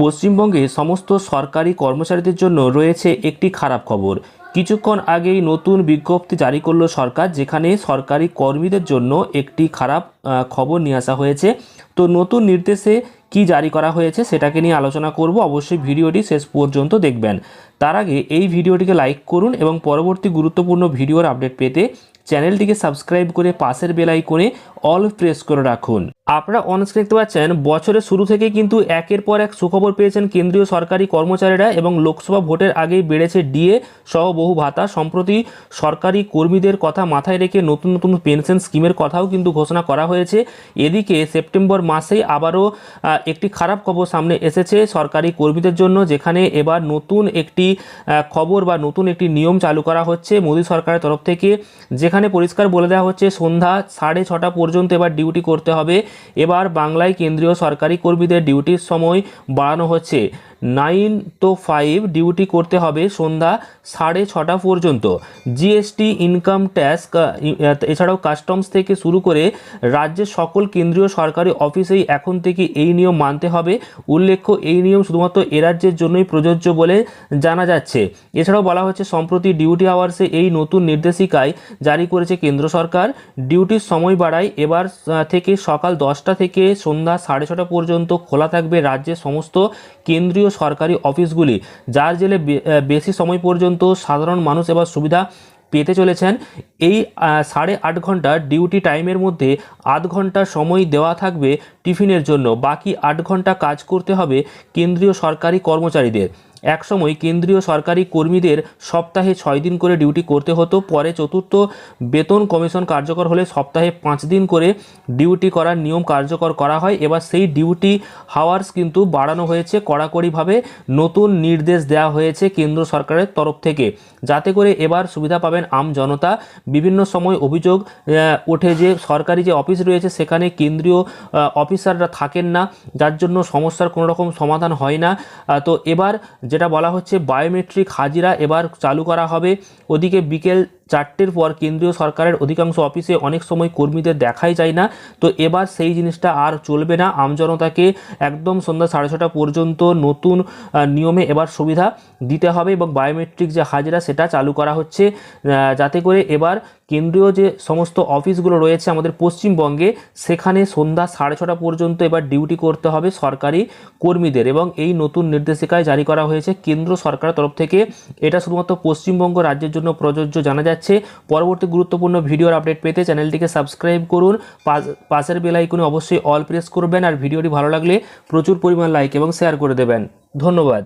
পশ্চিমবঙ্গে সমস্ত সরকারি কর্মচারীদের জন্য রয়েছে একটি খারাপ খবর। কিছুক্ষণ আগেই নতুন বিজ্ঞপ্তি জারি করল সরকার, যেখানে সরকারি কর্মীদের জন্য একটি খারাপ খবর নিয়ে আসা হয়েছে। তো নতুন নির্দেশে কি জারি করা হয়েছে সেটাকে নিয়ে আলোচনা করব। অবশ্যই ভিডিওটি শেষ পর্যন্ত দেখবেন। তার আগে এই ভিডিওটিকে লাইক করুন এবং পরবর্তী গুরুত্বপূর্ণ ভিডিওর আপডেট পেতে চ্যানেলটিকে সাবস্ক্রাইব করে পাশের বেল আইকনে অল প্রেস করে রাখুন। আপনারা অনস্ক্রিন দেখতে পাচ্ছেন, বছরের শুরু থেকে কিন্তু একের পর এক সুখবর পেয়েছেন কেন্দ্রীয় সরকারি কর্মচারীরা এবং লোকসভা ভোটের আগেই বেড়েছে ডিএ সহ বহু ভাতা। সম্প্রতি সরকারি কর্মীদের কথা মাথায় রেখে নতুন নতুন পেনশন স্কিমের কথাও কিন্তু ঘোষণা করা হয়েছে। এদিকে সেপ্টেম্বর মাসেই আবারও একটি খারাপ খবর সামনে এসেছে সরকারি কর্মীদের জন্য, যেখানে এবার নতুন একটি খবর বা নতুন একটি নিয়ম চালু করা হচ্ছে মোদী সরকারের তরফ থেকে, যেখানে পরিষ্কার বলে দেওয়া হচ্ছে সন্ধ্যা সাড়ে ছটা পর্যন্ত এবার ডিউটি করতে হবে। এবার বাংলায় কেন্দ্রীয় সরকারি কর্মীদের ডিউটির সময় বাড়ানো হচ্ছে। নাইন তো ফাইভ ডিউটি করতে হবে সন্ধ্যা সাড়ে ছটা পর্যন্ত। জিএসটি ইনকাম ট্যাক্স এছাড়াও কাস্টমস থেকে শুরু করে রাজ্যের সকল কেন্দ্রীয় সরকারি অফিসেই এখন থেকে এই নিয়ম মানতে হবে। উল্লেখ্য, এই নিয়ম শুধুমাত্র এ রাজ্যের জন্যই প্রযোজ্য বলে জানা যাচ্ছে। এছাড়াও বলা হচ্ছে সম্প্রতি ডিউটি আওয়ার্সে এই নতুন নির্দেশিকায় জারি করেছে কেন্দ্র সরকার। ডিউটির সময় বাড়ায়, এবার থেকে সকাল দশটা থেকে সন্ধ্যা সাড়ে ছটা পর্যন্ত খোলা থাকবে রাজ্যের সমস্ত কেন্দ্রীয় সরকারি অফিসগুলি, যার জেলে বেশি সময় পর্যন্ত সাধারণ মানুষ এবার সুবিধা পেতে চলেছেন। এই সাড়ে আট ঘণ্টা ডিউটি টাইমের মধ্যে আধ ঘণ্টা সময় দেওয়া থাকবে টিফিনের জন্য। বাকি আট ঘণ্টা কাজ করতে হবে কেন্দ্রীয় সরকারি কর্মচারীদের। একসময় কেন্দ্রীয় সরকারি কর্মীদের সপ্তাহে ছয় দিন করে ডিউটি করতে হতো, পরে চতুর্থ বেতন কমিশন কার্যকর হলে সপ্তাহে পাঁচ দিন করে ডিউটি করার নিয়ম কার্যকর করা হয়। এবার সেই ডিউটি হাওয়ার্স কিন্তু বাড়ানো হয়েছে, কড়াকড়িভাবে নতুন নির্দেশ দেওয়া হয়েছে কেন্দ্র সরকারের তরফ থেকে। যাতে করে এবার সুবিধা পাবেন আম জনতা। বিভিন্ন সময় অভিযোগ ওঠে যে সরকারি যে অফিস রয়েছে সেখানে কেন্দ্রীয় অফিসাররা থাকেন না, যার জন্য সমস্যার কোনো রকম সমাধান হয় না। তো এবার যেটা বলা হচ্ছে বায়োমেট্রিক হাজিরা এবার চালু করা হবে। ওদিকে বিকেল চারটের পর কেন্দ্রীয় সরকারের অধিকাংশ অফিসে অনেক সময় কর্মীদের দেখাই যায় না। তো এবার সেই জিনিসটা আর চলবে না। আমজনতাকে একদম সন্ধ্যা সাড়ে ছটা পর্যন্ত নতুন নিয়মে এবার সুবিধা দিতে হবে এবং বায়োমেট্রিক যে হাজিরা সেটা চালু করা হচ্ছে যাতে করে এবার কেন্দ্রীয় যে সমস্ত অফিসগুলো রয়েছে আমাদের পশ্চিমবঙ্গে, সেখানে সন্ধ্যা সাড়ে ছটা পর্যন্ত এবার ডিউটি করতে হবে সরকারি কর্মীদের এবং এই নতুন নির্দেশিকায় জারি করা হয়েছে। কেন্দ্র সরকারের তরফ থেকে এটা শুধুমাত্র পশ্চিমবঙ্গ রাজ্যের জন্য প্রযোজ্য জানা যাচ্ছে। পরবর্তী গুরুত্বপূর্ণ ভিডিওর আপডেট পেতে চ্যানেলটিকে সাবস্ক্রাইব করুন। পাশ- পাশের বেল অবশ্যই অল প্রেস করবেন। আর ভিডিওটি ভালো লাগলে প্রচুর পরিমাণ লাইক এবং শেয়ার করে দেবেন। ধন্যবাদ।